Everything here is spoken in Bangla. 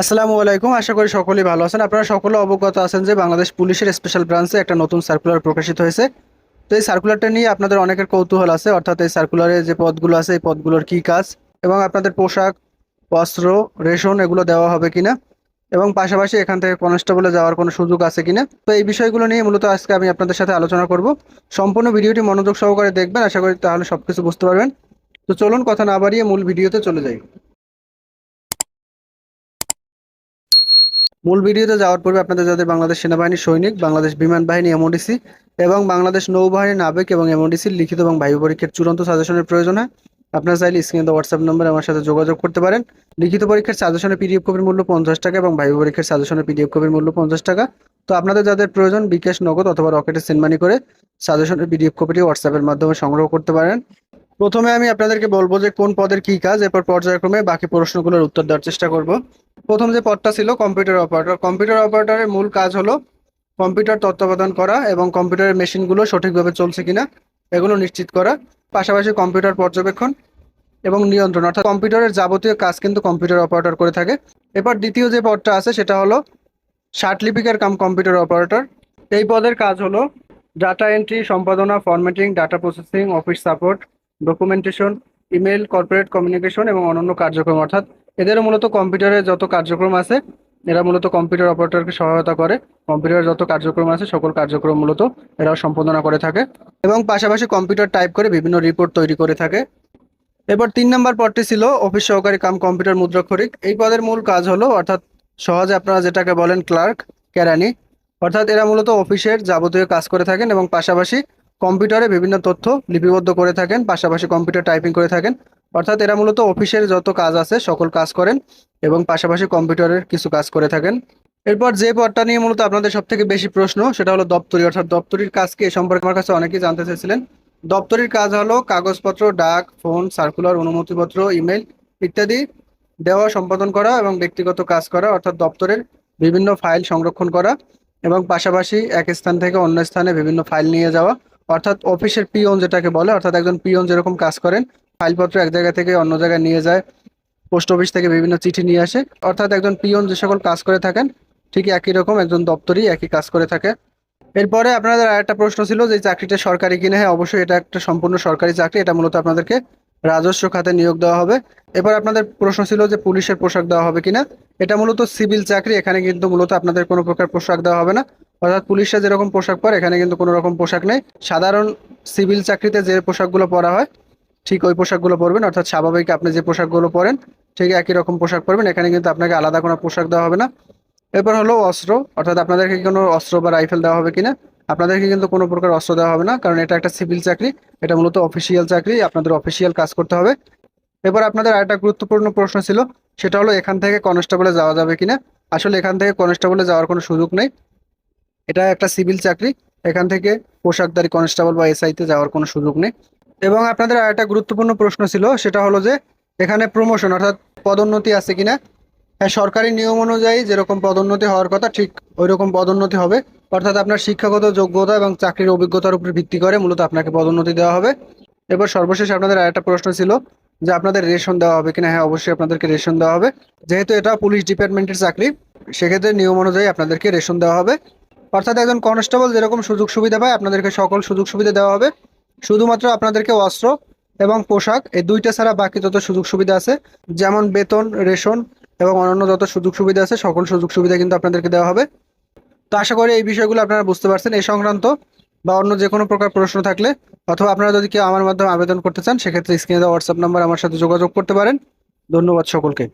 আসসালামু আলাইকুম, আশা করি সকলেই ভালো আছেন। আপনারা সকলে অবগত আছেন যে বাংলাদেশ পুলিশের স্পেশাল ব্রাঞ্চে একটা নতুন সার্কুলার প্রকাশিত হয়েছে। তো এই সার্কুলারটা নিয়ে আপনাদের অনেকের কৌতূহল আছে, অর্থাৎ এই সার্কুলারে যে পদগুলো আছে, এই পদগুলোর কী কাজ এবং আপনাদের পোশাক, বস্ত্র, রেশন এগুলো দেওয়া হবে কিনা এবং পাশাপাশি এখান থেকে কনস্টেবলে যাওয়ার কোনো সুযোগ আছে কিনা। তো এই বিষয়গুলো নিয়ে মূলত আজকে আমি আপনাদের সাথে আলোচনা করব। সম্পূর্ণ ভিডিওটি মনোযোগ সহকারে দেখবেন, আশা করি তাহলে সব কিছু বুঝতে পারবেন। তো চলুন, কথা না বাড়িয়ে মূল ভিডিওতে চলে যাই। মূল ভিডিওতে যাওয়ার পূর্বে আপনাদের যাদের বাংলাদেশ সেনাবাহিনী সৈনিক, বাংলাদেশ বিমান বাহিনী এমওডিসি এবং বাংলাদেশ নৌবাহিনী নাবিক এবং এমওডিসির লিখিত এবং বায়ু পরীক্ষার চূড়ান্ত সাজেশনের প্রয়োজন হয় আপনারা চাইলে স্ক্রিনে হোয়াটসঅ্যাপ নম্বরে আমার সাথে যোগাযোগ করতে পারেন। লিখিত পরীক্ষার সাজেশনের পিডিএফ কপির মূল্য পঞ্চাশ টাকা এবং বায়ু পরীক্ষার সাজেশনের পিডিএফ কপির মূল্য পঞ্চাশ টাকা। তো আপনাদের যাদের প্রয়োজন বিকাশ, নগদ অথবা রকেটে সেন্ড মানি করে সাজেশনের পিডিএফ কপিটি হোয়াটসঅ্যাপের মাধ্যমে সংগ্রহ করতে পারেন। প্রথমে আমি আপনাদেরকে বলব যে কোন পদের কি কাজ, এরপর পর্যায়ক্রমে বাকি প্রশ্নগুলোর উত্তর দেওয়ার চেষ্টা করব। প্রথম যে পদটা ছিল কম্পিউটার অপারেটর, কম্পিউটার অপারেটরের মূল কাজ হলো কম্পিউটার তত্ত্বাবধান করা এবং কম্পিউটারের মেশিনগুলো সঠিকভাবে চলছে কিনা, এগুলো নিশ্চিত করা, পাশাপাশি কম্পিউটার পর্যবেক্ষণ এবং নিয়ন্ত্রণ, অর্থাৎ কম্পিউটারের যাবতীয় কাজ কিন্তু কম্পিউটার অপারেটর করে থাকে। এরপর দ্বিতীয় যে পদটা আছে সেটা হলো লিপিকার কাম কম্পিউটার অপারেটর। এই পদের কাজ হলো ডাটা এন্ট্রি, সম্পাদনা, formatting, data processing, office support documentation email corporate communication এবং অন্যান্য কার্যক্রম, অর্থাৎ এদের মূলত কম্পিউটারের যত কার্যক্রম আছে, এরা মূলত কম্পিউটার অপারেটরকে সহায়তা করে। কম্পিউটারের যত কার্যক্রম আছে, সকল কার্যক্রম মূলত এরাও সম্পাদনা করে থাকে এবং পাশাপাশি কম্পিউটার টাইপ করে বিভিন্ন রিপোর্ট তৈরি করে থাকে। এবার তিন নম্বর পদটি ছিল অফিস সহকারী কাম কম্পিউটার মুদ্রাক্ষরিক এই পদের মূল কাজ হলো, অর্থাৎ সহজে আপনারা যেটাকে বলেন ক্লার্ক কেরানি, অর্থাৎ এরা মূলত অফিসের যাবতীয় কাজ করে থাকেন এবং পাশাপাশি কম্পিউটারে বিভিন্ন তথ্য লিপিবদ্ধ করে থাকেন, পাশাপাশি কম্পিউটার টাইপিং করে থাকেন। অর্থাৎ এরা মূলত অফিসের যত কাজ আছে, সকল কাজ করেন এবং পাশাপাশি কম্পিউটারের কিছু কাজ করে থাকেন। এরপর যে পদটা নিয়ে মূলত আপনাদের সব থেকে বেশি প্রশ্ন, সেটা হলো দপ্তরি। অর্থাৎ দপ্তরির কাজ কি এ সম্পর্কে আমার কাছে অনেকেই জানতে চেয়েছিলেন। দপ্তরির কাজ হলো কাগজপত্র, ডাক, ফোন, সার্কুলার, অনুমতিপত্র ইমেল ইত্যাদি দেওয়া, সম্পাদন করা এবং ব্যক্তিগত কাজ করা, অর্থাৎ দপ্তরের বিভিন্ন ফাইল সংরক্ষণ করা এবং পাশাপাশি এক স্থান থেকে অন্য স্থানে বিভিন্ন ফাইল নিয়ে যাওয়া। অর্থাৎ অফিসের পিওন যেটাকে বলে, অর্থাৎ একজন পিওন যেরকম কাজ করেন, ফাইলপত্র এক জায়গা থেকে অন্য জায়গায় নিয়ে যায়, পোস্ট অফিস থেকে বিভিন্ন চিঠি নিয়ে আসে। অর্থাৎ একজন পিওন যে সকল কাজ করে থাকেন, ঠিক একই রকম একজন দপ্তরই একই কাজ করে থাকে। এরপরে আপনাদের আর একটা প্রশ্ন ছিল যে চাকরিটা সরকারি কিনা? হ্যাঁ অবশ্যই এটা একটা সম্পূর্ণ সরকারি চাকরি, এটা মূলত আপনাদেরকে রাজস্ব খাতে নিয়োগ দেওয়া হবে। এবার আপনাদের প্রশ্ন ছিল যে, পুলিশের পোশাক দেওয়া হবে কিনা? এটা মূলত সিভিল চাকরি, এখানে কিন্তু মূলত আপনাদের কোনো প্রকার পোশাক দেওয়া হবে না। অর্থাৎ পুলিশরা যেরকম পোশাক পরে, এখানে কিন্তু কোনো রকম পোশাক নেই। সাধারণ সিভিল চাকরিতে যে পোশাকগুলো পরা হয়, ঠিক ওই পোশাকগুলো পরবেন। অর্থাৎ স্বাভাবিক আপনি যে পোশাকগুলো পরেন, ঠিক একই রকম পোশাক পরবেন। এখানে কিন্তু আপনাকে আলাদা কোনো পোশাক দেওয়া হবে না। এরপর হলো অস্ত্র। অর্থাৎ আপনাদেরকে কোনো অস্ত্র বা রাইফেল দেওয়া হবে কিনা? আপনাদেরকে কিন্তু কোনো প্রকার অস্ত্র দেওয়া হবে না, কারণ এটা একটা সিভিল চাকরি। এটা মূলত অফিসিয়াল চাকরি, আপনাদের অফিসিয়াল কাজ করতে হবে। এবার আপনাদের আরেকটা গুরুত্বপূর্ণ প্রশ্ন ছিল, সেটা হলো এখান থেকে কনস্টেবলে যাওয়া যাবে কিনা? আসলে এখান থেকে কনস্টেবলে যাওয়ার কোনো সুযোগ নেই। এটা একটা সিভিল চাকরি, এখান থেকে পোশাকদারি কনস্টেবল বা এসআইতে যাওয়ার কোনো সুযোগ নেই। এবং আপনাদের আর একটা গুরুত্বপূর্ণ প্রশ্ন ছিল, সেটা হলো যে এখানে প্রমোশন অর্থাৎ পদোন্নতি আছে কিনা? হ্যাঁ সরকারি নিয়ম অনুযায়ী যেরকম পদোন্নতি হওয়ার কথা, ঠিক ওই রকম পদোন্নতি হবে। অর্থাৎ আপনার শিক্ষাগত যোগ্যতা এবং চাকরির অভিজ্ঞতার উপর ভিত্তি করে মূলত আপনাকে পদোন্নতি দেওয়া হবে। এবার সর্বশেষ আপনাদের আর একটা প্রশ্ন ছিল যে আপনাদের রেশন দেওয়া হবে কিনা? হ্যাঁ অবশ্যই আপনাদেরকে রেশন দেওয়া হবে। যেহেতু এটা পুলিশ ডিপার্টমেন্টের চাকরি, সেক্ষেত্রে নিয়ম অনুযায়ী আপনাদেরকে রেশন দেওয়া হবে। অর্থাৎ একজন কনস্টেবল যেরকম সুযোগ সুবিধা পায়, আপনাদেরকে সকল সুযোগ সুবিধা দেওয়া হবে। শুধুমাত্র আপনাদেরকে অস্ত্র এবং পোশাক, এই দুইটা ছাড়া বাকি যত সুযোগ সুবিধা আছে, যেমন বেতন, রেশন এবং অন্যান্য যত সুযোগ সুবিধা আছে, সকল সুযোগ সুবিধা কিন্তু আপনাদেরকে দেওয়া হবে। তো আশা করি এই বিষয়গুলো আপনারা বুঝতে পারছেন। এই সংক্রান্ত বা অন্য যে কোনো প্রকার প্রশ্ন থাকলে অথবা আপনারা যদি কেউ আমার মাধ্যমে আবেদন করতে চান, সেক্ষেত্রে স্ক্রিনে দেওয়া হোয়াটসঅ্যাপ নাম্বার আমার সাথে যোগাযোগ করতে পারেন। ধন্যবাদ সকলকে।